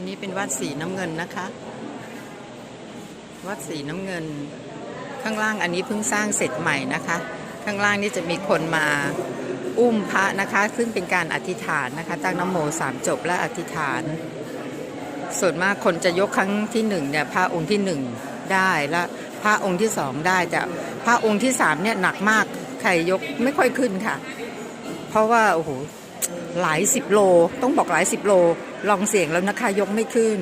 อันนี้เป็นวัดสีน้ำเงินนะคะ วัดสีน้ำเงิน ข้างล่างอันนี้เพิ่งสร้างเสร็จใหม่นะคะ ข้างล่างนี่จะมีคนมาอุ้มพระนะคะ ซึ่งเป็นการอธิษฐานนะคะตั้งน้ำโมสามจบและอธิษฐาน ส่วนมากคนจะยกครั้งที่หนึ่งเนี่ยพระองค์ที่หนึ่งได้และพระองค์ที่สองได้แต่พระองค์ที่สามเนี่ยหนักมากใครยกไม่ค่อยขึ้นค่ะ เพราะว่าโอ้โห หลายสิบโล ต้องบอกหลายสิบโล ลองเสียงแล้วนะคะยกไม่ขึ้น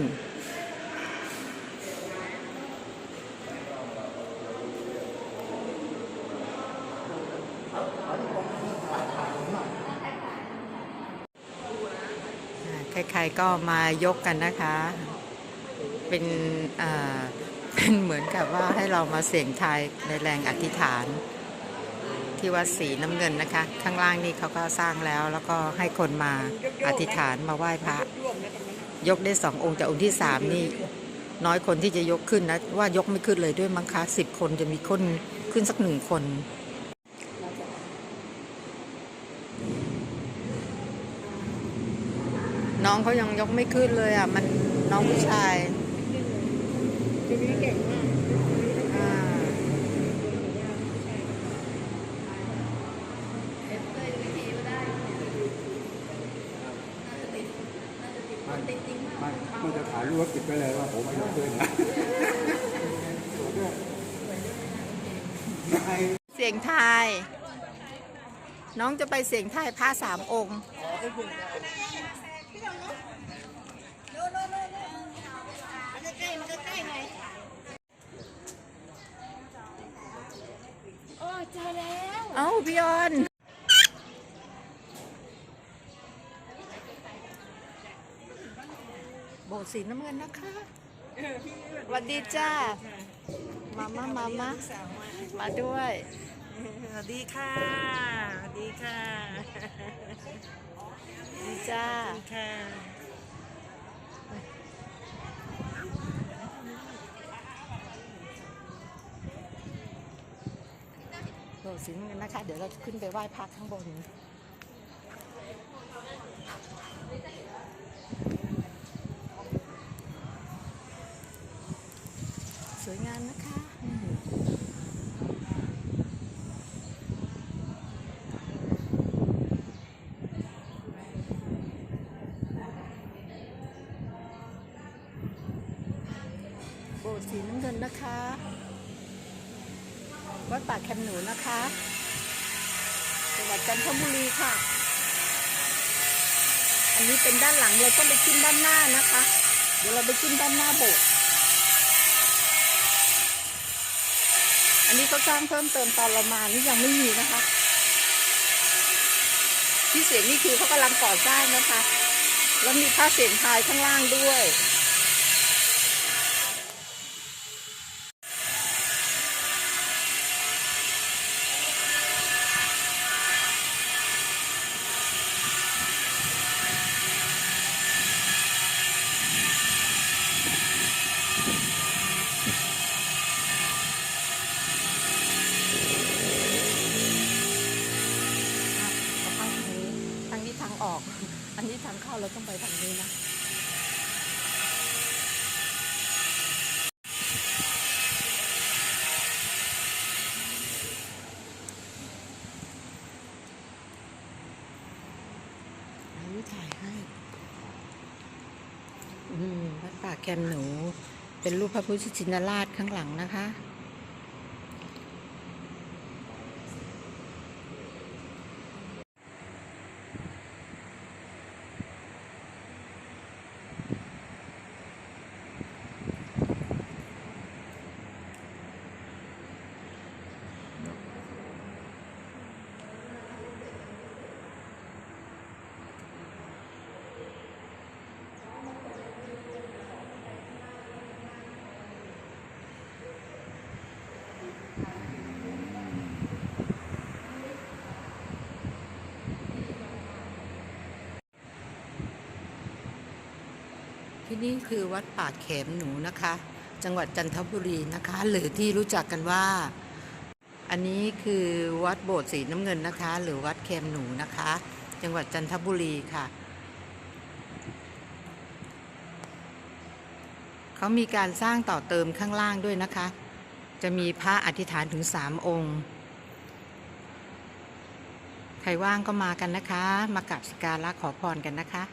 ใครๆก็มายกกันนะคะ เป็นเป็นเหมือนกับว่าให้เรามาเสียงทายในแรงอธิษฐาน ที่วัดสีน้ำเงินนะคะ ข้างล่างนี่เขาก็สร้างแล้ว แล้วก็ให้คนมาอธิษฐานมาไหว้พระ ยกได้สององค์แต่องค์ที่สามนี่ น้อยคนที่จะยกขึ้นนะว่ายกไม่ขึ้นเลยด้วยมั้งคะสิบคนจะมีคนขึ้นสักหนึ่งคนน้องเขายังยกไม่ขึ้นเลยอะ มันน้องผู้ชายจะมีเก่งมาก มันมันมันจะถ่ายรูปติดไปเลยว่าผมไม่ยกขึ้นนะเสียงทายน้องจะไปเสียงทายพระสามองค์มันใกล้มันใกล้หน่อยโอ้เจอแล้วเอ้าพี่ออน โบสถ์สีน้ำเงินนะคะสวัสดีจ้า มามามามามาด้วยสวัสดีค่ะสวัสดีค่ะดีจ้าค่ะโบสถ์สีน้ำเงินนะคะ เดี๋ยวเราจะขึ้นไปไหว้พระข้างบน สวยงามนะคะโบสถ์สีน้ำเงินนะคะวัดป่าแคมหนูนะคะจังหวัดจันทบุรีค่ะ อันนี้เป็นด้านหลังเราต้องไปขึ้นด้านหน้านะคะ เดี๋ยวเราไปขึ้นด้านหน้าโบสถ์ อันนี้เขาสร้างเพิ่มเติมตอนเรามานี่ยังไม่มีนะคะ ที่เสียงนี่คือเขากำลังก่อสร้างนะคะ แล้วมีผ้าเสียงทายข้างล่างด้วย อะเอาเข้าทางนี้ทางนี้ทางออก อันนี้ทางเข้าเราต้องไปทางนี้นะ อันนี้ถ่ายให้ อืม วัดป่าแคมหนู เป็นรูปพระพุทธชินราชข้างหลังนะคะ ที่นี่คือวัดป่าเขมหนูนะคะ จังหวัดจันทบุรีนะคะ หรือที่รู้จักกันว่า อันนี้คือวัดโบสถ์สีน้ำเงินนะคะ หรือวัดเขมหนูนะคะ จังหวัดจันทบุรีค่ะเขามีการสร้างต่อเติมข้างล่างด้วยนะคะ จะมีพระอธิษฐานถึงสามองค์ ใครว่างก็มากันนะคะ มากราบสกการะขอพรกันนะคะ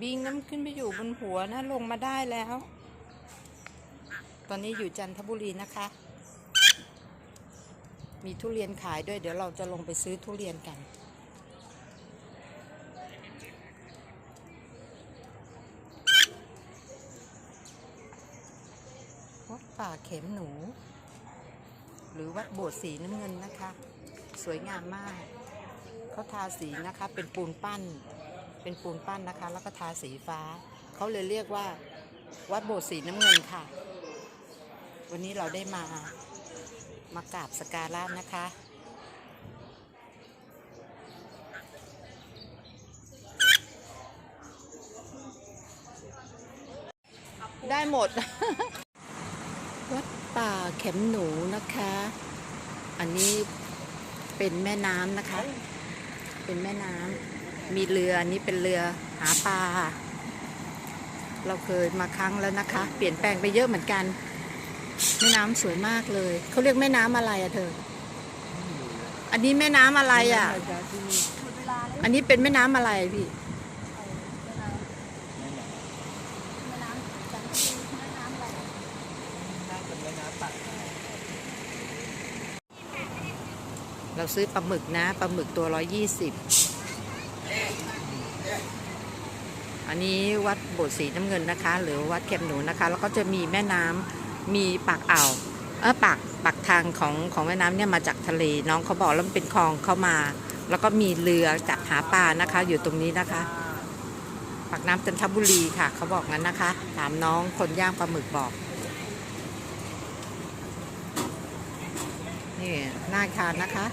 บิงน้ำขึ้นไปอยู่บนหัวนะลงมาได้แล้ว ตอนนี้อยู่จันทบุรีนะคะ มีทุเรียนขายด้วย เดี๋ยวเราจะลงไปซื้อทุเรียนกันวัดป่าเข็มหนู หรือวัดโบสถ์สีน้ำเงินนะคะ สวยงามมาก เขาทาสีนะคะเป็นปูนปั้น เป็นปูนปั้นนะคะ แล้วก็ทาสีฟ้า เขาเลยเรียกว่า วัดโบสถ์สีน้ำเงินค่ะ วันนี้เราได้มามากราบสกการะนะคะ ได้หมด วัดป่าเข็มหนูนะคะ อันนี้เป็นแม่น้ำนะคะ เป็นแม่น้ำ มีเรืออันนี้เป็นเรือหาปลา เราเคยมาครั้งแล้วนะคะ เปลี่ยนแปลงไปเยอะเหมือนกัน แม่น้ำสวยมากเลย เขาเรียกแม่น้ำอะไรอะเธอ อันนี้แม่น้ำอะไรอะอันนี้เป็นแม่น้ำอะไรพี่เราซื้อปลาหมึกนะปลาหมึกตัวร้อยยี่สิบ อันนี้วัดโบสถ์สีน้ำเงินนะคะ หรือวัดเข็มหนูนะคะ แล้วก็จะมีแม่น้ำมีปากอ่าวเออปากปากทางของของแม่น้ำเนี่ยมาจากทะเลน้องเขาบอกแล้วมันเป็นคลองเข้ามา แล้วก็มีเรือจับหาปลานะคะ อยู่ตรงนี้นะคะปากน้ำจันทบุรีค่ะ เขาบอกงั้นนะคะ ถามน้องคนย่างปลาหมึกบอกนี่น่าทานนะคะ